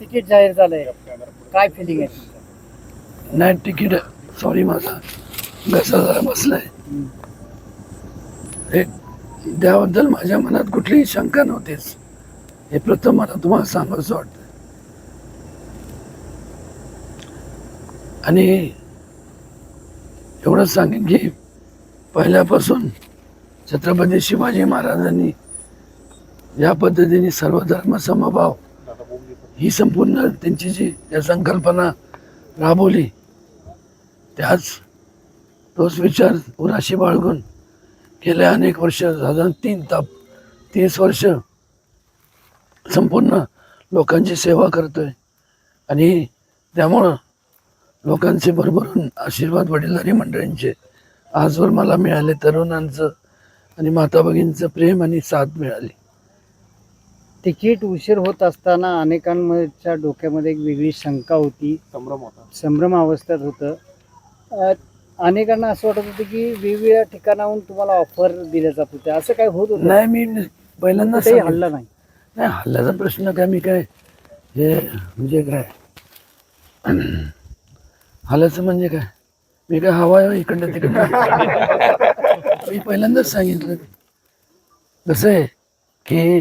Ticket जाहीर झालंय. काय फिलिंग आहे? नाही तिकीट सॉरी माझा. घसा जरा बसलाय. हे त्याबद्दल माझ्या मनात कुठलीही शंका नव्हतीच. हे प्रथम मला तुम्हाला सांगायचं वाटतं आणि एवढंच सांगेन की पहिल्यापासून छत्रपती शिवाजी महाराजांनी या पद्धतीने सर्व धर्म समभाव ही संपूर्ण त्यांची जी या संकल्पना राबवली त्याच तोच विचार उराशी बाळगून गेल्या अनेक वर्ष साधारण तीन ताप तीस वर्ष संपूर्ण लोकांची सेवा करतोय. आणि त्यामुळं लोकांचे भरभरून आशीर्वाद वडीलधारी मंडळींचे आजवर मला मिळाले तरुणांचं आणि माता भगिनीचं प्रेम आणि साथ मिळाली. तिकीट उशीर होत असताना अनेकांच्या डोक्यामध्ये एक वेगळी शंका होती. संभ्रम होता. संभ्रम अवस्थेत होतं. अनेकांना असं वाटत होतं की वेगवेगळ्या ठिकाणाहून तुम्हाला ऑफर दिल्या जात होत्या. असं काय होत होतं? नाही मी पहिल्यांदा सांगितलं. हल्ला नाही. नाही हल्ल्याचा प्रश्न काय मी काय हे म्हणजे काय? हल्ल्याचं म्हणजे काय? मी काय हवा आहे इकडनं तिकडनं? मी पहिल्यांदाच सांगितलं. कसं आहे की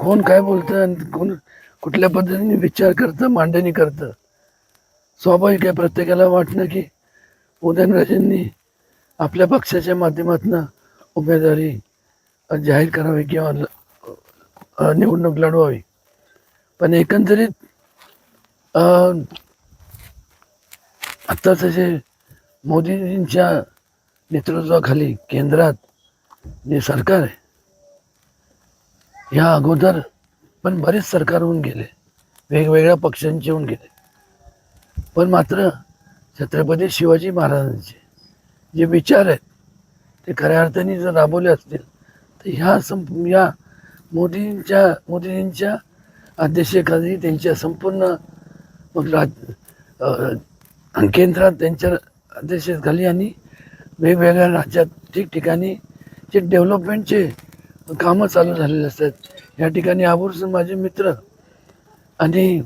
कोण काय बोलतं आणि कोण कुठल्या पद्धतीने विचार करतं मांडणी करतं. स्वाभाविक आहे प्रत्येकाला वाटणं की उदयनराजेंनी आपल्या पक्षाच्या माध्यमातून उमेदवारी जाहीर करावी किंवा ल- निवडणूक लढवावी. पण एकंदरीत आत्ता तसे जे मोदीजींच्या नेतृत्वाखाली केंद्रात जे सरकार आहे ह्या अगोदर पण बरेच सरकार होऊन गेले. वेगवेगळ्या पक्षांचे होऊन गेले. पण मात्र छत्रपती शिवाजी महाराजांचे जे विचार आहेत ते खऱ्या अर्थाने जर राबवले असतील तर ह्या संप या मोदींच्या मोदींच्या अध्यक्षतेखाली त्यांच्या संपूर्ण मग राज केंद्रात त्यांच्या अध्यक्षतेखाली आणि वेगवेगळ्या राज्यात ठिकठिकाणी जे डेव्हलपमेंटचे कामं चालू झालेले असतात. या ठिकाणी आवर्जून माझे मित्र आणि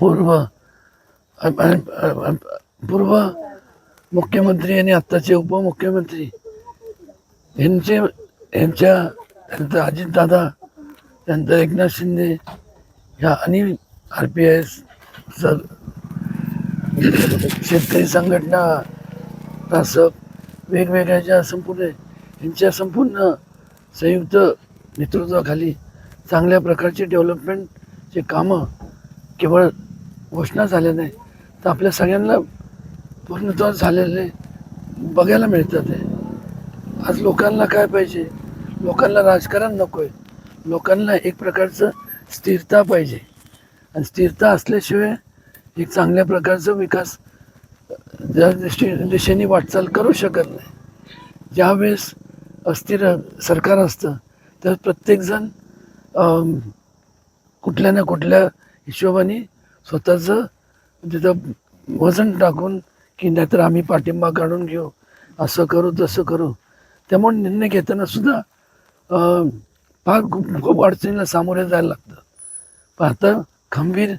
पूर्व पूर्व मुख्यमंत्री आणि आत्ताचे उपमुख्यमंत्री यांचे यांच्या त्यानंतर अजितदादा त्यानंतर एकनाथ शिंदे ह्या आणि आर पी एस सर शेतकरी संघटना असं वेगवेगळ्या ज्या संपूर्ण यांच्या संपूर्ण संयुक्त नेतृत्वाखाली चांगल्या प्रकारचे डेव्हलपमेंटचे कामं केवळ घोषणा झाल्या नाही तर आपल्या सगळ्यांना पूर्णत्व झालेले बघायला मिळतात आहे आज लोकांना काय पाहिजे? लोकांना राजकारण नको आहे लोकांना एक प्रकारचं स्थिरता पाहिजे. आणि स्थिरता असल्याशिवाय एक चांगल्या प्रकारचा विकास ज्या दृष्टी दिशेने वाटचाल करू शकत नाही. ज्यावेळेस अस्थिर सरकार असतं तर प्रत्येकजण कुठल्या ना कुठल्या हिशोबाने स्वतःचं तिथं वजन टाकून की नाहीतर आम्ही पाठिंबा काढून घेऊ असं करू तसं करू. त्यामुळे निर्णय घेताना सुद्धा फार खूप खूप अडचणीला सामोरे जायला लागतं. पण आता खंबीर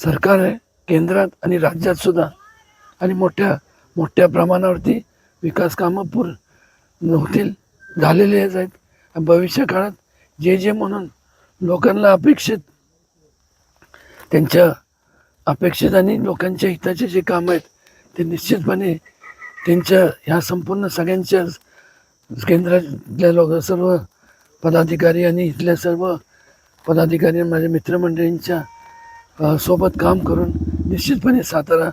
सरकार आहे केंद्रात आणि राज्यात सुद्धा. आणि मोठ्या मोठ्या प्रमाणावरती विकास कामं पूर होतील. झालेले आहेत. भविष्यकाळात भविष्य काळात जे जे म्हणून लोकांना अपेक्षित त्यांच्या अपेक्षित आणि लोकांच्या हिताचे जे काम आहेत ते निश्चितपणे त्यांच्या ह्या संपूर्ण सगळ्यांच्या केंद्रातल्या लोक सर्व पदाधिकारी आणि इथल्या सर्व पदाधिकारी माझ्या मित्रमंडळींच्या सोबत काम करून निश्चितपणे सातारा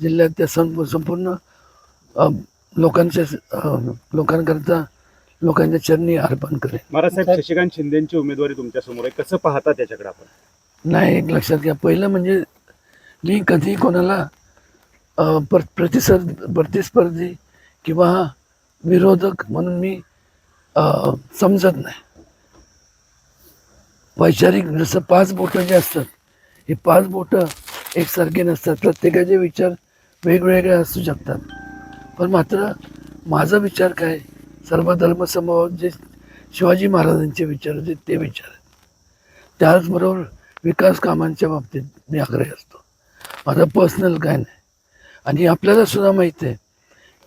जिल्ह्यात त्या संपूर्ण लोकांच्या लोकांकरता लोकांच्या चरणी अर्पण करेन महाराज साहेब शशिकांत शिंदेची उमेदवारी तुमच्यासमोर आहे. कसं पाहता त्याच्याकडे आपण? नाही एक लक्षात घ्या. पहिलं म्हणजे मी कधी कोणाला पर प्रतिस्पर्ध प्रतिस्पर्धी किंवा विरोधक म्हणून मी समजत नाही. वैचारिक जसं पाच बोटं जे असतात हे पाच बोटं एकसारखे नसतात. प्रत्येकाचे विचार वेगवेगळे असू शकतात. पण मात्र माझा विचार काय सर्व धर्मसमूह जे शिवाजी महाराजांचे विचार होते ते विचार. आहेत त्याचबरोबर विकास कामांच्या बाबतीत मी आग्रही असतो. माझं पर्सनल काय नाही. आणि आपल्याला सुद्धा माहीत आहे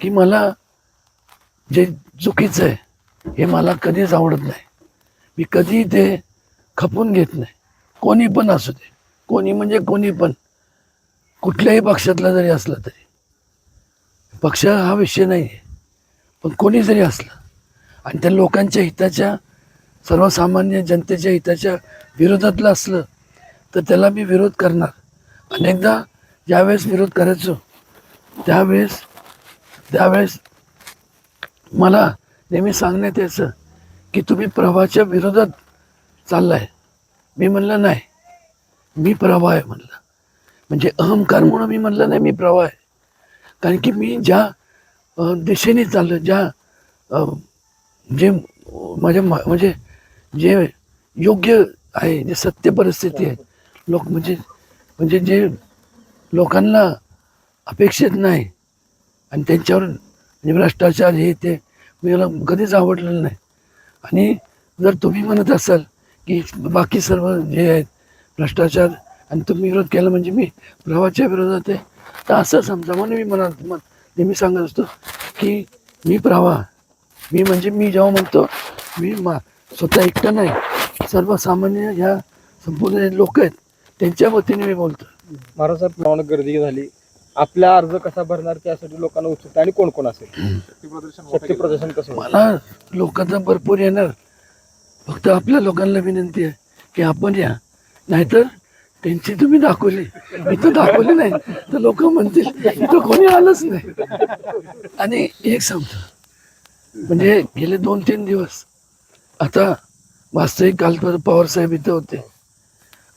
की मला जे चुकीचं आहे हे मला कधीच आवडत नाही. मी कधी ते खपून घेत नाही. कोणी पण असू दे. कोणी म्हणजे कोणी पण. कुठल्याही पक्षातला जरी असला तरी. पक्ष हा विषय नाही आहे पण कोणी जरी असलं आणि त्या लोकांच्या हिताच्या सर्वसामान्य जनतेच्या हिताच्या विरोधातलं असलं तर त्याला मी विरोध करणार. अनेकदा ज्यावेळेस विरोध करायचो त्यावेळेस त्यावेळेस मला नेहमी सांगण्यात यायचं की तुम्ही प्रवाहाच्या विरोधात चाललाय. मी म्हणलं नाही. मी प्रवाह आहे म्हणलं. म्हणजे अहंकार म्हणून मी म्हणलं नाही मी प्रवाह आहे. कारण की मी ज्या दिशेने चाललो ज्या जे माझ्या म्हणजे जे योग्य आहे जे सत्य परिस्थिती आहे लोक म्हणजे म्हणजे जे लोकांना अपेक्षित नाही आणि त्यांच्यावर म्हणजे भ्रष्टाचार हे ते मला कधीच आवडलेलं नाही. आणि जर तुम्ही म्हणत असाल की बाकी सर्व जे आहेत भ्रष्टाचार आणि तुम्ही विरोध केला म्हणजे मी प्रवाहाच्या विरोधात आहे तर असं समजा म्हणून मी म्हणत म- नेहमी सांगत असतो की मी प्रवाह मी म्हणजे मी जेव्हा म्हणतो मी मा स्वतः एकटा नाही. सर्वसामान्य ह्या संपूर्ण लोक आहेत त्यांच्या वतीने मी बोलतो. महाराज साहेब प्रमाणात गर्दी झाली. आपला अर्ज कसा भरणार त्यासाठी लोकांना उत्सुकता आणि कोण कोण असेल? शक्ती प्रदर्शन कसं? मला लोकांना भरपूर येणार. फक्त आपल्या लोकांना विनंती आहे की आपण या. नाहीतर त्यांची तुम्ही दाखवली. मी तर दाखवली नाही. तर लोक म्हणतील इथं कोणी आलंच नाही. आणि एक सांगतो. म्हणजे गेले दोन तीन दिवस. आता वास्तविक काल तर पवार साहेब इथं होते.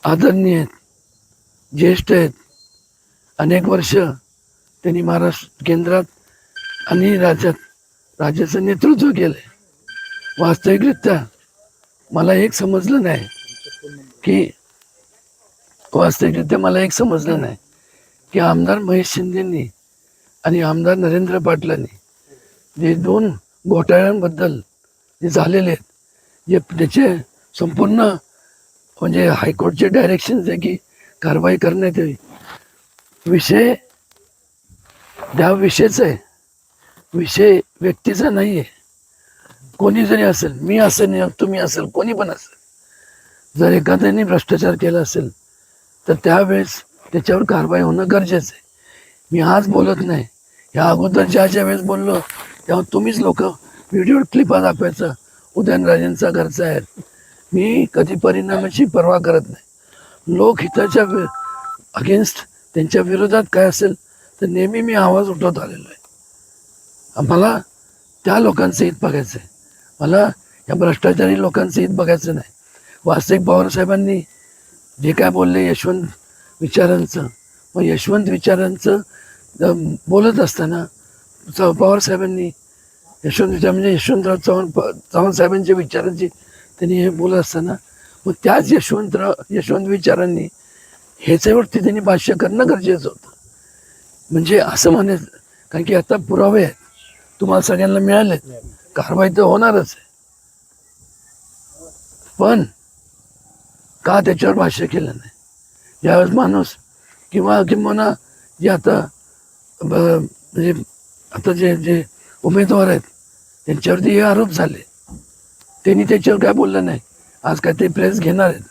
आदरणीय आहेत ज्येष्ठ आहेत. अनेक वर्ष त्यांनी महाराष्ट्र केंद्रात आणि राज्यात राज्याचं नेतृत्व केलंय. वास्तविकरित्या मला एक समजलं नाही की वास्तविकरित्या मला एक समजलं नाही. की आमदार महेश शिंदेंनी आणि आमदार नरेंद्र पाटलांनी जे दोन घोटाळ्यांबद्दल जे झालेले आहेत जे त्याचे संपूर्ण म्हणजे हायकोर्टचे डायरेक्शन्स आहे की कारवाई करण्यात यावी. विषय त्या विषयचा आहे विषय व्यक्तीचा नाही आहे कोणी जरी असेल मी असेल तुम्ही असेल कोणी पण असेल. जर एखाद्याने भ्रष्टाचार केला असेल तर त्यावेळेस त्याच्यावर कारवाई होणं गरजेचं आहे. मी आज बोलत नाही. या अगोदर ज्या ज्या वेळेस बोललो तेव्हा तुम्हीच लोक व्हिडिओ क्लिपा दाखवायचं. उदयनराजेंचा घरचा आहे. मी कधी परिणामाची पर्वा करत नाही. लोकहिताच्या अगेन्स्ट त्यांच्या विरोधात काय असेल तर नेहमी मी आवाज उठवत आलेलो आहे. मला त्या लोकांचं हित बघायचं आहे मला या भ्रष्टाचारी लोकांचं हित बघायचं नाही. वास्तविक पवारसाहेबांनी जे काय बोलले यशवंत विचारांचं मग यशवंत विचारांचं बोलत असताना च- पवारसाहेबांनी यशवंत विचार म्हणजे यशवंतराव चव्हाण प- चव्हाण साहेबांच्या विचारांची त्यांनी हे बोलत असताना मग त्याच यशवंतराव यशवंत विचारांनी ह्याच्यावरती त्यांनी भाष्य करणं गरजेचं होतं. म्हणजे असं म्हणायचं कारण की आता पुरावे आहेत तुम्हाला सगळ्यांना मिळालेत कारवाई तर होणारच आहे. पण का त्याच्यावर भाष्य केलं नाही? ज्यावेळेस माणूस किंवा किंवा जे आता ब- म्हणजे आता जे जे उमेदवार आहेत त्यांच्यावरती हे आरोप झाले. त्यांनी त्याच्यावर काय बोललं नाही? आज काय ते प्रेस घेणार आहेत.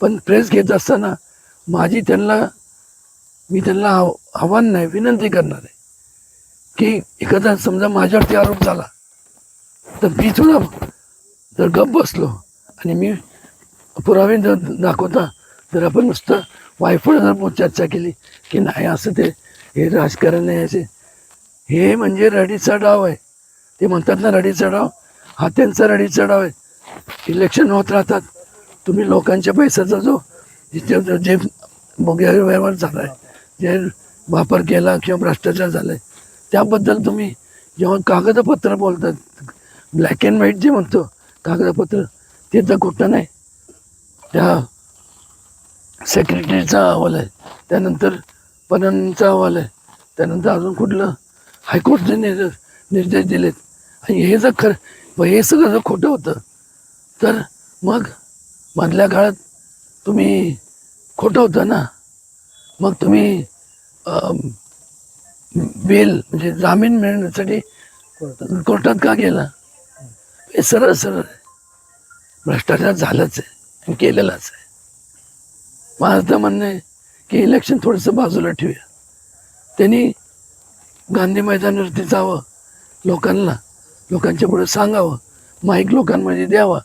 पण प्रेस घेत असताना माझी त्यांना मी त्यांना आव- आव्हान नाही विनंती करणार आहे. की एखादा समजा माझ्यावरती आरोप झाला तर मी थोडा जर गप बसलो आणि मी पुरावे जर दाखवता जर आपण नुसतं वायफळ जर चर्चा केली की नाही असं ते हे राजकारण आहे असे. हे म्हणजे रडीचा डाव आहे. ते म्हणतात ना रडीचा डाव हा त्यांचा रडीचा डाव आहे. इलेक्शन होत राहतात. तुम्ही लोकांच्या पैशाचा जो जिथे जे व्यवहार झाला आहे जे वापर केला किंवा भ्रष्टाचार झाला आहे त्याबद्दल तुम्ही जेव्हा कागदपत्र बोलतात ब्लॅक अँड व्हाईट जे म्हणतो कागदपत्र ते तर खोटं नाही. त्या सेक्रेटरीचा अहवाल आहे. त्यानंतर पणनचा अहवाल आहे. त्यानंतर अजून कुठलं? हायकोर्टचे निर्देश निर्देश दिलेत. आणि हे जर खरं हे सगळं जर खोटं होतं तर मग मधल्या काळात तुम्ही खोटं होतं ना? मग तुम्ही बेल म्हणजे जामीन मिळण्यासाठी कोर्टात का गेला? हे सरळ सरळ. भ्रष्टाचार झालंच आहे. केलेलाच आहे. माझं तर म्हणणं आहे की इलेक्शन थोडंसं बाजूला ठेवूया. त्यांनी गांधी मैदानावरती जावं लोकांना लोकांच्या पुढे सांगावं माईक लोकांमध्ये द्यावा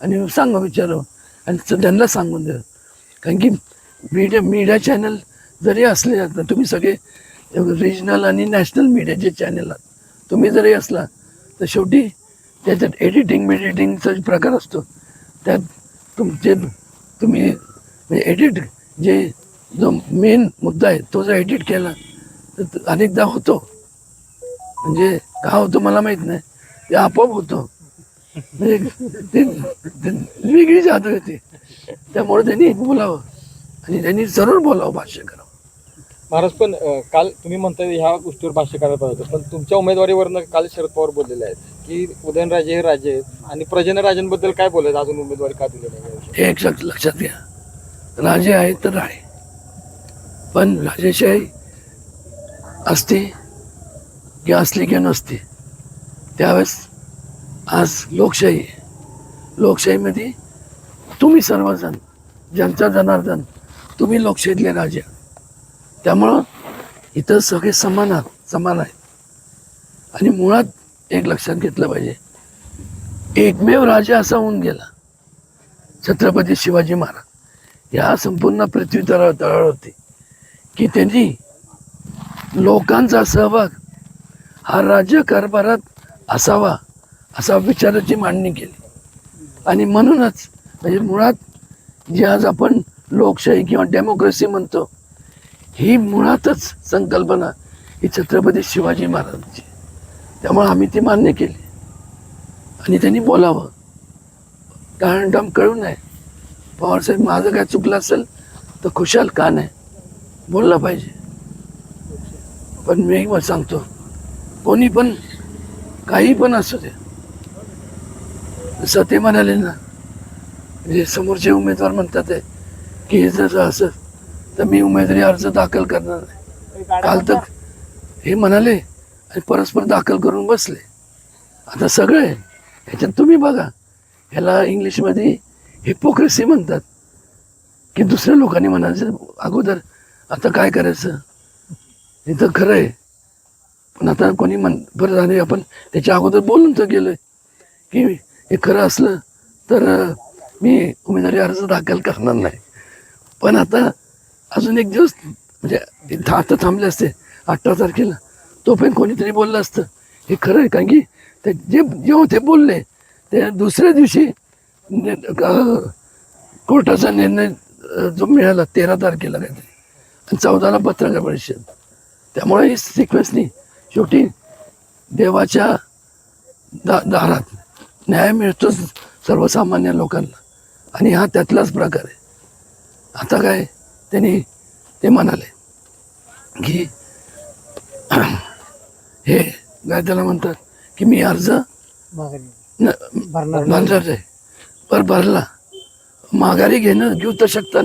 आणि सांगा विचारावं आणि त्यांना सांगून द्यावं. कारण की मीडिया मीडिया चॅनल जरी असले आता तुम्ही सगळे रिजनल आणि नॅशनल मीडियाचे चॅनल आहात तुम्ही जरी असला तर शेवटी त्याच्यात एडिटिंग मेडिटिंगचा प्रकार असतो त्यात तुमचे तुम्ही म्हणजे एडिट जे जो मेन मुद्दा आहे तो जर एडिट केला तर अनेकदा होतो. म्हणजे का होतो मला माहीत नाही. ते आपोआप होतो. म्हणजे ते वेगळी जात होती. त्यामुळे त्यांनी बोलावं आणि त्यांनी जरूर बोलावं भाष्य करावं. महाराज पण काल तुम्ही म्हणताय ह्या गोष्टीवर भाष्य करायला पाहिजे होतं पण तुमच्या उमेदवारीवरनं काल शरद पवार बोललेले आहेत. की उदयनराजे हे राजे आहेत. आणि प्रजन राजांबद्दल काय बोलत अजून उमेदवारी का दिली नाही? याविषयी? हे एक लक्ष- लक्षात घ्या. राजे आहेत तर राणे पण राजेशाही असते की असली की नसते. त्यावेळेस आज लोकशाही आहे. लोकशाहीमध्ये तुम्ही सर्वजण जनता जनार्दन तुम्ही लोकशाहीतले राजे. आहात. त्यामुळं इथं सगळे समान आहात समान आहेत. आणि मुळात एक लक्षात घेतलं पाहिजे. एकमेव राजा असा होऊन गेला. छत्रपती शिवाजी महाराज. ह्या संपूर्ण पृथ्वी तळा होती. की त्यांनी लोकांचा सहभाग हा राज्य कारभारात असावा असा विचाराची मांडणी केली. आणि म्हणूनच म्हणजे मुळात जे आज आपण लोकशाही किंवा डेमोक्रेसी म्हणतो ही मुळातच संकल्पना ही छत्रपती शिवाजी महाराजांची. त्यामुळे आम्ही ती मान्य केली. आणि त्यांनी बोलावं. टाळणटाम कळू नये पवारसाहेब माझं काय चुकलं असेल तर खुशाल का नाही? बोललं पाहिजे. पण मी मग सांगतो. कोणी पण काही पण असू दे. जसं ते म्हणाले ना म्हणजे समोरचे उमेदवार म्हणतात आहे की हे जर असं तर मी उमेदवारी अर्ज दाखल करणार नाही. काल तर हे म्हणाले आणि परस्पर दाखल करून बसले. आता सगळं आहे ह्याच्यात तुम्ही बघा ह्याला इंग्लिशमध्ये हिपोक्रेसी म्हणतात. की दुसऱ्या लोकांनी म्हणायचं अगोदर आता काय करायचं? हे तर खरं आहे. पण आता कोणी म्हण बरं झाले आपण त्याच्या अगोदर बोलून तर गेलो की हे खरं असलं तर मी उमेदवारी अर्ज दाखल करणार नाही. पण आता अजून एक दिवस म्हणजे आता थांबले असते अठरा तारखेला. तो पण कोणीतरी बोललं असतं. हे खरं आहे कारण की ते जे जेव्हा ते बोलले ते दुसऱ्या दिवशी कोर्टाचा निर्णय जो मिळाला तेरा तारखेला काहीतरी. आणि चौदाला पत्रकार परिषद. त्यामुळे ही सिक्वेन्सनी शेवटी देवाच्या दा दारात न्याय मिळतोच सर्वसामान्य लोकांना. आणि हा त्यातलाच प्रकार आहे. आता काय त्यांनी ते म्हणाले की हे काय त्याला म्हणतात की मी अर्ज भरणार आहे पर भरला. माघारी घेणं घेऊ तर शकता